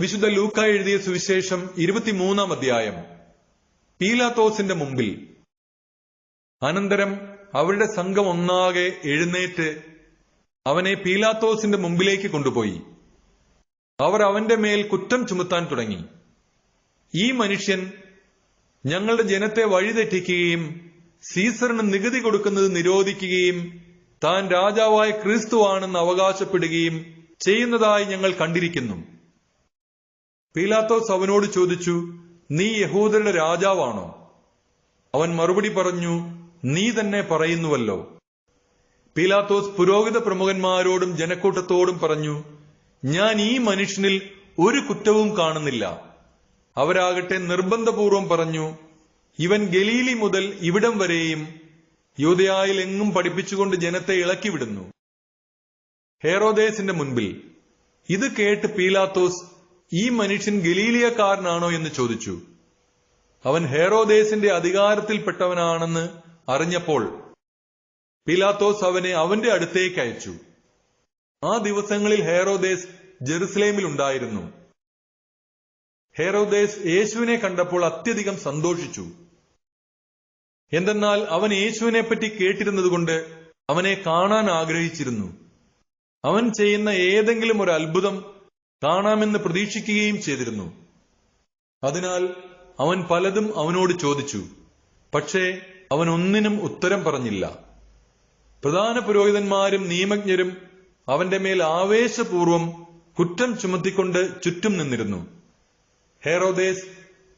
വിശുദ്ധ ലൂക്ക എഴുതിയ സുവിശേഷം ഇരുപത്തിമൂന്നാം അധ്യായം. പീലാത്തോസിന്റെ മുമ്പിൽ അനന്തരം അവരുടെ സംഘം ഒന്നാകെ എഴുന്നേറ്റ് അവനെ പീലാത്തോസിന്റെ മുമ്പിലേക്ക് കൊണ്ടുപോയി. അവർ അവന്റെ മേൽ കുറ്റം ചുമത്താൻ തുടങ്ങി. ഈ മനുഷ്യൻ ഞങ്ങളുടെ ജനത്തെ വഴിതെറ്റിക്കുകയും സീസറിന് നികുതി കൊടുക്കുന്നത് നിരോധിക്കുകയും താൻ രാജാവായ ക്രിസ്തുവാണെന്ന് അവകാശപ്പെടുകയും ചെയ്യുന്നതായി ഞങ്ങൾ കണ്ടിരിക്കുന്നു. പീലാത്തോസ് അവനോട് ചോദിച്ചു നീ യഹൂദരുടെ രാജാവാണോ? അവൻ മറുപടി പറഞ്ഞു നീ തന്നെ പറയുന്നുവല്ലോ. പീലാത്തോസ് പുരോഹിത പ്രമുഖന്മാരോടും ജനക്കൂട്ടത്തോടും പറഞ്ഞു ഞാൻ ഈ മനുഷ്യനിൽ ഒരു കുറ്റവും കാണുന്നില്ല. അവരാകട്ടെ നിർബന്ധപൂർവം പറഞ്ഞു ഇവൻ ഗലീലി മുതൽ ഇവിടം വരെയും യൂതയായിൽ എങ്ങും പഠിപ്പിച്ചുകൊണ്ട് ജനത്തെ ഇളക്കിവിടുന്നു ഹേറോദേസിന്റെ മുൻപിൽ ഇത് കേട്ട് പീലാത്തോസ് ഈ മനുഷ്യൻ ഗലീലിയക്കാരനാണോ എന്ന് ചോദിച്ചു. അവൻ ഹേറോദേസിന്റെ അധികാരത്തിൽപ്പെട്ടവനാണെന്ന് അറിഞ്ഞപ്പോൾ പിലാത്തോസ് അവനെ അവന്റെ അടുത്തേക്ക് അയച്ചു. ആ ദിവസങ്ങളിൽ ഹേറോദേസ് ജെറുസലേമിൽ ഉണ്ടായിരുന്നു. ഹേറോദേസ് യേശുവിനെ കണ്ടപ്പോൾ അത്യധികം സന്തോഷിച്ചു. എന്തെന്നാൽ അവൻ യേശുവിനെ പറ്റി കേട്ടിരുന്നതുകൊണ്ട് അവനെ കാണാൻ ആഗ്രഹിച്ചിരുന്നു. അവൻ ചെയ്യുന്ന ഏതെങ്കിലും ഒരു അത്ഭുതം കാണാമെന്ന് പ്രതീക്ഷിക്കുകയും ചെയ്തിരുന്നു. അതിനാൽ അവൻ പലതും അവനോട് ചോദിച്ചു. പക്ഷേ അവൻ ഒന്നിനും ഉത്തരം പറഞ്ഞില്ല. പ്രധാന പുരോഹിതന്മാരും നിയമജ്ഞരും അവന്റെ മേൽ ആവേശപൂർവം കുറ്റം ചുമത്തിക്കൊണ്ട് ചുറ്റും നിന്നിരുന്നു. ഹേറോദേസ്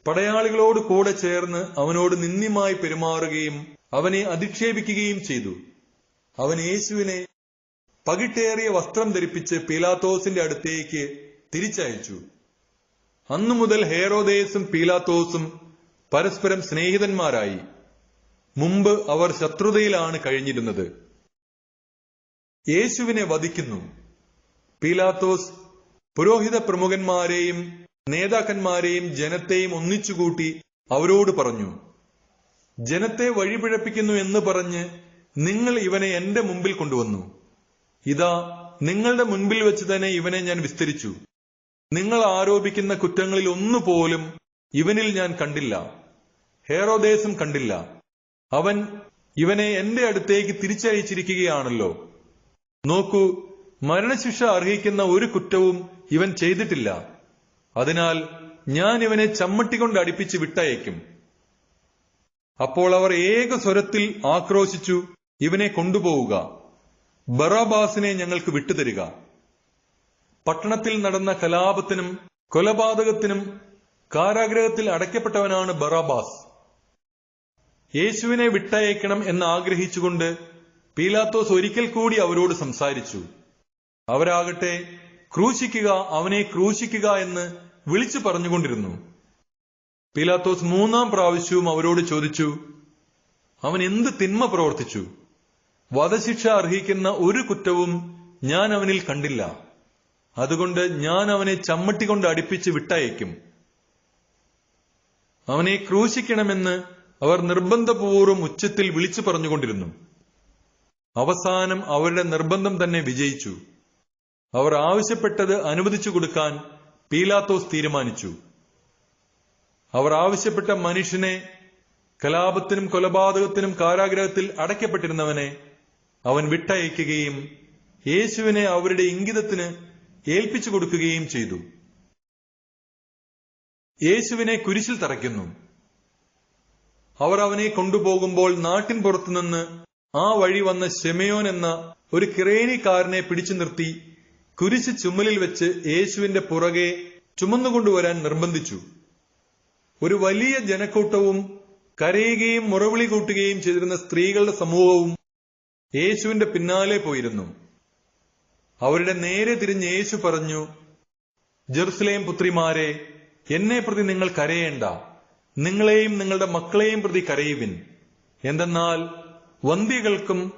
പടയാളികളോട് കൂടെ ചേർന്ന് അവനോട് നിന്ദ്യമായി പെരുമാറുകയും അവനെ അധിക്ഷേപിക്കുകയും ചെയ്തു. അവൻ യേശുവിനെ പകിട്ടേറിയ വസ്ത്രം ധരിപ്പിച്ച് പീലാത്തോസിന്റെ അടുത്തേക്ക് തിരിച്ചയച്ചു. അന്നു മുതൽ ഹേറോദേസും പീലാത്തോസും പരസ്പരം സ്നേഹിതന്മാരായി. മുമ്പ് അവർ ശത്രുതയിലാണ് കഴിഞ്ഞിരുന്നത്. യേശുവിനെ വധിക്കുന്നു. പീലാത്തോസ് പുരോഹിത പ്രമുഖന്മാരെയും നേതാക്കന്മാരെയും ജനത്തെയും ഒന്നിച്ചുകൂട്ടി അവരോട് പറഞ്ഞു ജനത്തെ വഴിപിഴപ്പിക്കുന്നു എന്ന് പറഞ്ഞ് നിങ്ങൾ ഇവനെ എന്റെ മുമ്പിൽ കൊണ്ടുവന്നു. ഇതാ നിങ്ങളുടെ മുൻപിൽ വെച്ച് തന്നെ ഇവനെ ഞാൻ വിസ്തരിച്ചു. നിങ്ങൾ ആരോപിക്കുന്ന കുറ്റങ്ങളിൽ ഒന്നുപോലും ഇവനിൽ ഞാൻ കണ്ടില്ല. ഹേറോദേശം കണ്ടില്ല. അവൻ ഇവനെ എന്റെ അടുത്തേക്ക് തിരിച്ചയച്ചിരിക്കുകയാണല്ലോ. നോക്കൂ മരണശിക്ഷ അർഹിക്കുന്ന ഒരു കുറ്റവും ഇവൻ ചെയ്തിട്ടില്ല. അതിനാൽ ഞാൻ ഇവനെ ചമ്മട്ടികൊണ്ട് അടിപ്പിച്ച് വിട്ടയക്കും. അപ്പോൾ അവർ ഏക സ്വരത്തിൽ ആക്രോശിച്ചു ഇവനെ കൊണ്ടുപോവുക. ബറാബാസിനെ ഞങ്ങൾക്ക് വിട്ടുതരിക. പട്ടണത്തിൽ നടന്ന കലാപത്തിനും കൊലപാതകത്തിനും കാരാഗ്രഹത്തിൽ അടയ്ക്കപ്പെട്ടവനാണ് ബറാബാസ്. യേശുവിനെ വിട്ടയക്കണം എന്ന് ആഗ്രഹിച്ചുകൊണ്ട് പീലാത്തോസ് ഒരിക്കൽ കൂടി അവരോട് സംസാരിച്ചു. അവരാകട്ടെ ക്രൂശിക്കുക അവനെ ക്രൂശിക്കുക എന്ന് വിളിച്ചു പറഞ്ഞുകൊണ്ടിരുന്നു. പീലാത്തോസ് മൂന്നാം പ്രാവശ്യവും അവരോട് ചോദിച്ചു അവൻ എന്ത് തിന്മ പ്രവർത്തിച്ചു? വധശിക്ഷ അർഹിക്കുന്ന ഒരു കുറ്റവും ഞാൻ അവനിൽ കണ്ടില്ല. അതുകൊണ്ട് ഞാൻ അവനെ ചമ്മട്ടി കൊണ്ട് അടുപ്പിച്ച് വിട്ടയക്കും. അവനെ ക്രൂശിക്കണമെന്ന് അവർ നിർബന്ധപൂർവം ഉച്ചത്തിൽ വിളിച്ചു പറഞ്ഞുകൊണ്ടിരുന്നു. അവസാനം അവരുടെ നിർബന്ധം തന്നെ വിജയിച്ചു. അവർ ആവശ്യപ്പെട്ടത് അനുവദിച്ചു കൊടുക്കാൻ പീലാത്തോസ് തീരുമാനിച്ചു. അവർ ആവശ്യപ്പെട്ട മനുഷ്യനെ കലാപത്തിനും കൊലപാതകത്തിനും കാരാഗ്രഹത്തിൽ അടയ്ക്കപ്പെട്ടിരുന്നവനെ അവൻ വിട്ടയക്കുകയും യേശുവിനെ അവരുടെ ഇംഗിതത്തിന് ഏൽപ്പിച്ചു കൊടുക്കുകയും ചെയ്തു. യേശുവിനെ കുരിശിൽ തറയ്ക്കുന്നു. അവർ അവനെ കൊണ്ടുപോകുമ്പോൾ നാട്ടിൻ പുറത്തുനിന്ന് ആ വഴി വന്ന ഷെമയോൻ എന്ന ഒരു കിറേനിക്കാരനെ പിടിച്ചു നിർത്തി കുരിശ് ചുമലിൽ വെച്ച് യേശുവിന്റെ പുറകെ ചുമന്നുകൊണ്ടുവരാൻ നിർബന്ധിച്ചു. ഒരു വലിയ ജനക്കൂട്ടവും കരയുകയും മുറവിളി കൂട്ടുകയും ചെയ്തിരുന്ന സ്ത്രീകളുടെ സമൂഹവും യേശുവിന്റെ പിന്നാലെ പോയിരുന്നു. അവരുടെ നേരെ തിരിഞ്ഞ് യേശു പറഞ്ഞു ജെറുസലേം പുത്രിമാരെ എന്നെ പ്രതി നിങ്ങൾ കരയേണ്ട. നിങ്ങളെയും നിങ്ങളുടെ മക്കളെയും പ്രതി കരയുവിൻ. എന്തെന്നാൽ വന്ധ്യകൾക്കും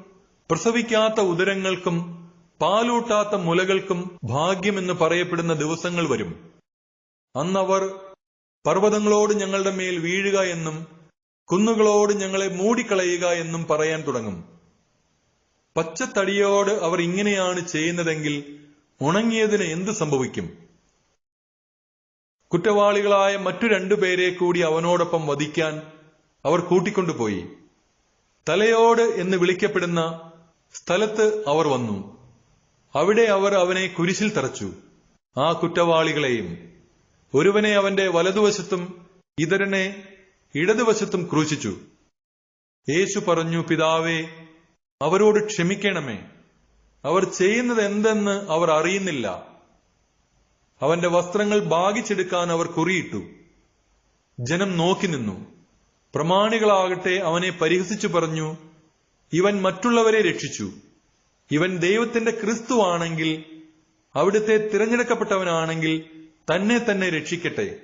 പ്രസവിക്കാത്ത ഉദരങ്ങൾക്കും പാലൂട്ടാത്ത മുലകൾക്കും ഭാഗ്യമെന്ന് പറയപ്പെടുന്ന ദിവസങ്ങൾ വരും. അന്നവർ പർവതങ്ങളോട് ഞങ്ങളുടെ മേൽ വീഴുക എന്നും കുന്നുകളോട് ഞങ്ങളെ മൂടിക്കളയുക എന്നും പറയാൻ തുടങ്ങും. പച്ചത്തടിയോട് അവർ ഇങ്ങനെയാണ് ചെയ്യുന്നതെങ്കിൽ ഉണങ്ങിയതിന് എന്ത് സംഭവിക്കും? കുറ്റവാളികളായ മറ്റു രണ്ടു പേരെ കൂടി അവനോടൊപ്പം വധിക്കാൻ അവർ കൂട്ടിക്കൊണ്ടുപോയി. തലയോട് എന്ന് വിളിക്കപ്പെടുന്ന സ്ഥലത്ത് അവർ വന്നു. അവിടെ അവർ അവനെ കുരിശിൽ തറച്ചു. ആ കുറ്റവാളികളെയും ഒരുവനെ അവന്റെ വലതുവശത്തും ഇതരനെ ഇടതുവശത്തും ക്രൂശിച്ചു. യേശു പറഞ്ഞു പിതാവേ അവരോട് ക്ഷമിക്കണമേ. അവർ ചെയ്യുന്നത് എന്തെന്ന് അവർ അറിയുന്നില്ല. അവന്റെ വസ്ത്രങ്ങൾ ഭാഗിച്ചെടുക്കാൻ അവർ കുറിയിട്ടു. ജനം നോക്കി നിന്നു. പ്രമാണികളാകട്ടെ അവനെ പരിഹസിച്ചു പറഞ്ഞു ഇവൻ മറ്റുള്ളവരെ രക്ഷിച്ചു. ഇവൻ ദൈവത്തിന്റെ ക്രിസ്തുവാണെങ്കിൽ അവിടുത്തെ തിരഞ്ഞെടുക്കപ്പെട്ടവനാണെങ്കിൽ തന്നെ തന്നെ രക്ഷിക്കട്ടെ.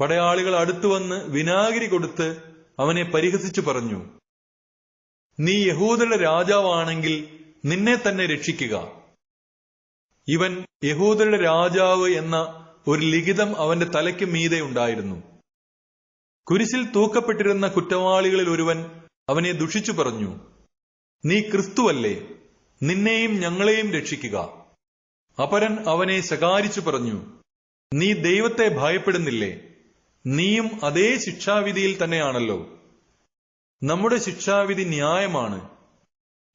പടയാളികൾ അടുത്തുവന്ന് വിനാഗിരി കൊടുത്ത് അവനെ പരിഹസിച്ചു പറഞ്ഞു. നീ യഹൂദരുടെ രാജാവാണെങ്കിൽ നിന്നെ തന്നെ രക്ഷിക്കുക. ഇവൻ യഹൂദരുടെ രാജാവ് എന്ന ഒരു ലിഖിതം അവന്റെ തലയ്ക്ക് മീതെ ഉണ്ടായിരുന്നു. കുരിശിൽ തൂക്കപ്പെട്ടിരുന്ന കുറ്റവാളികളിൽ ഒരുവൻ അവനെ ദുഷിച്ചു പറഞ്ഞു നീ ക്രിസ്തുവല്ലേ നിന്നെയും ഞങ്ങളെയും രക്ഷിക്കുക. അപരൻ അവനെ ശകാരിച്ചു പറഞ്ഞു നീ ദൈവത്തെ ഭയപ്പെടുന്നില്ലേ നീയും അതേ ശിക്ഷാവിധിയിൽ തന്നെയാണല്ലോ. നമ്മുടെ ശിക്ഷാവിധി ന്യായമാണ്.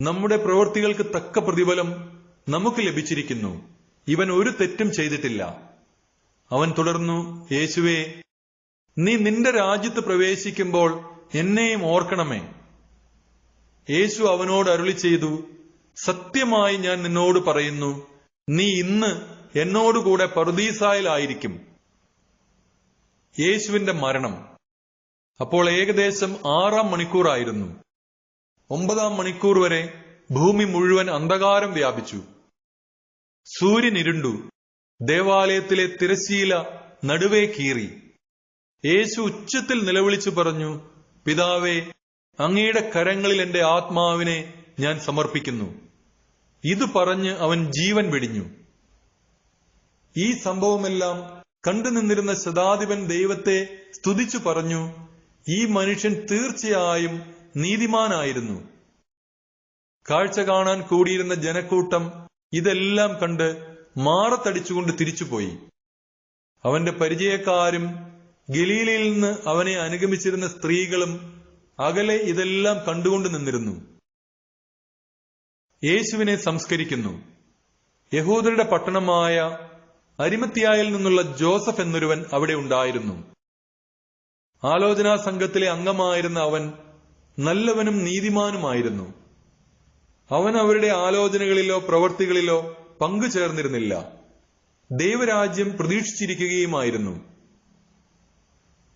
നമ്മുടെ പ്രവൃത്തികൾക്ക് തക്ക പ്രതിഫലം നമുക്ക് ലഭിച്ചിരിക്കുന്നു. ഇവൻ ഒരു തെറ്റും ചെയ്തിട്ടില്ല. അവൻ തുടർന്നു യേശുവേ നീ നിന്റെ രാജ്യത്ത് പ്രവേശിക്കുമ്പോൾ എന്നെയും ഓർക്കണമേ. യേശു അവനോട് അരുളി ചെയ്തു സത്യമായി ഞാൻ നിന്നോട് പറയുന്നു നീ ഇന്ന് എന്നോടുകൂടെ പറുദീസായിലായിരിക്കും. യേശുവിന്റെ മരണം അപ്പോൾ ഏകദേശം ആറാം മണിക്കൂറായിരുന്നു. ഒമ്പതാം മണിക്കൂർ വരെ ഭൂമി മുഴുവൻ അന്ധകാരം വ്യാപിച്ചു. സൂര്യൻ ഇരുണ്ടു. ദേവാലയത്തിലെ തിരശീല നടുവേ കീറി. യേശു ഉച്ചത്തിൽ നിലവിളിച്ചു പറഞ്ഞു പിതാവേ അങ്ങയുടെ കരങ്ങളിൽ എന്റെ ആത്മാവിനെ ഞാൻ സമർപ്പിക്കുന്നു. ഇത് പറഞ്ഞ് അവൻ ജീവൻ വെടിഞ്ഞു. ഈ സംഭവമെല്ലാം കണ്ടുനിന്നിരുന്ന ശതാധിപൻ ദൈവത്തെ സ്തുതിച്ചു പറഞ്ഞു ഈ മനുഷ്യൻ തീർച്ചയായും നീതിമാനായിരുന്നു. കാഴ്ച കാണാൻ കൂടിയിരുന്ന ജനക്കൂട്ടം ഇതെല്ലാം കണ്ട് മാറത്തടിച്ചുകൊണ്ട് തിരിച്ചുപോയി. അവന്റെ പരിചയക്കാരും ഗലീലയിൽ നിന്ന് അവനെ അനുഗമിച്ചിരുന്ന സ്ത്രീകളും അകലെ ഇതെല്ലാം കണ്ടുകൊണ്ട് നിന്നിരുന്നു. യേശുവിനെ സംസ്കരിക്കുന്നു. യഹൂദരുടെ പട്ടണമായ അരിമത്തിയായിൽ നിന്നുള്ള ജോസഫ് എന്നൊരുവൻ അവിടെ ഉണ്ടായിരുന്നു. ആലോചനാ സംഘത്തിലെ അംഗമായിരുന്ന അവൻ നല്ലവനും നീതിമാനുമായിരുന്നു. അവൻ അവരുടെ ആലോചനകളിലോ പ്രവർത്തികളിലോ പങ്കുചേർന്നിരുന്നില്ല. ദൈവരാജ്യം പ്രതീക്ഷിച്ചിരിക്കുകയുമായിരുന്നു.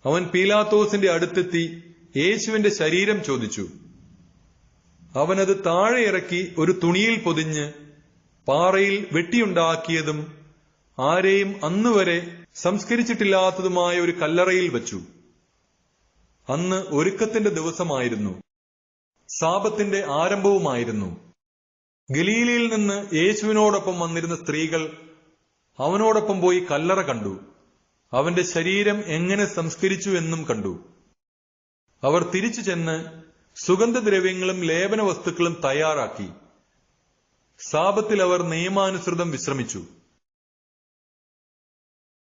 അവൻ പീലാത്തോസിന്റെ അടുത്തെത്തി യേശുവിന്റെ ശരീരം ചോദിച്ചു. അവനത് താഴെ ഇറക്കി ഒരു തുണിയിൽ പൊതിഞ്ഞ് പാറയിൽ വെട്ടിയുണ്ടാക്കിയതും ആരെയും അന്നുവരെ സംസ്കരിച്ചിട്ടില്ലാത്തതുമായ ഒരു കല്ലറയിൽ വച്ചു. അന്ന് ഒരുക്കത്തിന്റെ ദിവസമായിരുന്നു. സാപത്തിന്റെ ആരംഭവുമായിരുന്നു. ഗലീലയിൽ നിന്ന് യേശുവിനോടൊപ്പം വന്നിരുന്ന സ്ത്രീകൾ അവനോടൊപ്പം പോയി കല്ലറ കണ്ടു. അവന്റെ ശരീരം എങ്ങനെ സംസ്കരിച്ചു എന്നും കണ്ടു. അവർ തിരിച്ചു ചെന്ന് സുഗന്ധദ്രവ്യങ്ങളും ലേപന വസ്തുക്കളും തയ്യാറാക്കി. സാപത്തിൽ അവർ നിയമാനുസൃതം വിശ്രമിച്ചു.